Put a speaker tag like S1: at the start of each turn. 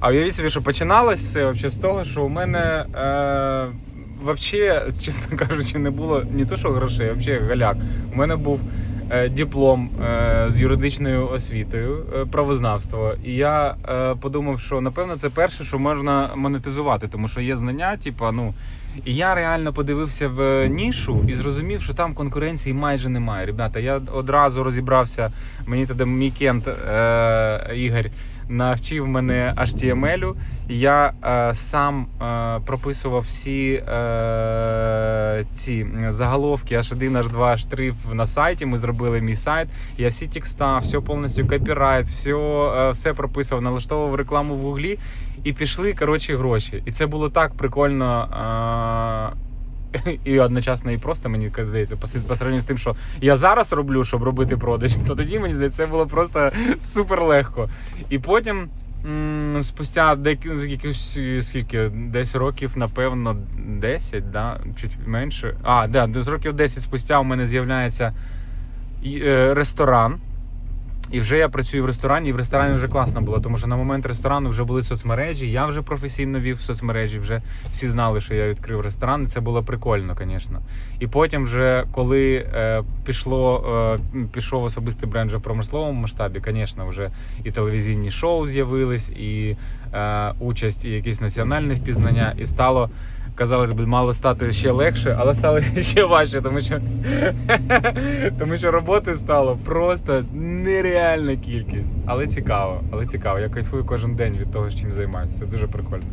S1: А уявіть собі, що починалось все з того, що у мене е, вообще, чесно кажучи, не було ні то, що грошей, а взагалі галяк. У мене був е, диплом е, з юридичною освітою, е, правознавство. І я е, подумав, що напевно це перше, що можна монетизувати, тому що є знання, типа, ну. І я реально подивився в нішу і зрозумів, що там конкуренції майже немає. Ребята, я одразу розібрався. Мені тоді мій кент е, Ігор навчив мене HTML. Я е, сам е, прописував всі е, ці заголовки H1, H2, H3 на сайті. Ми зробили мій сайт. Я всі текста, все повністю копірайт, все, е, все прописував, налаштовував рекламу в гуглі і пішли коротше гроші. І це було так прикольно. Е, і одночасно і просто мені здається, по, сравненню з тим, що я зараз роблю, щоб робити продаж, то тоді мені здається, це було просто супер легко. І потім, спустя якихось скільки, десь років, напевно, 10, да? чуть менше. А, да, десь років 10 спустя у мене з'являється е, ресторан. І вже я працюю в ресторані, і в ресторані вже класно було, тому що на момент ресторану вже були соцмережі. Я вже професійно вів соцмережі, вже всі знали, що я відкрив ресторан. і Це було прикольно, звісно. І потім, вже коли е, пішло, е, пішов особистий бренд вже в промисловому масштабі, звісно, вже і телевізійні шоу з'явились, і е, участь, і якісь національне впізнання, і стало. Казалось би, мало стати ще легше, але стало ще важче, тому що тому що роботи стало просто нереальна кількість. Але цікаво, але цікаво. Я кайфую кожен день від того, чим займаюся. Це дуже прикольно.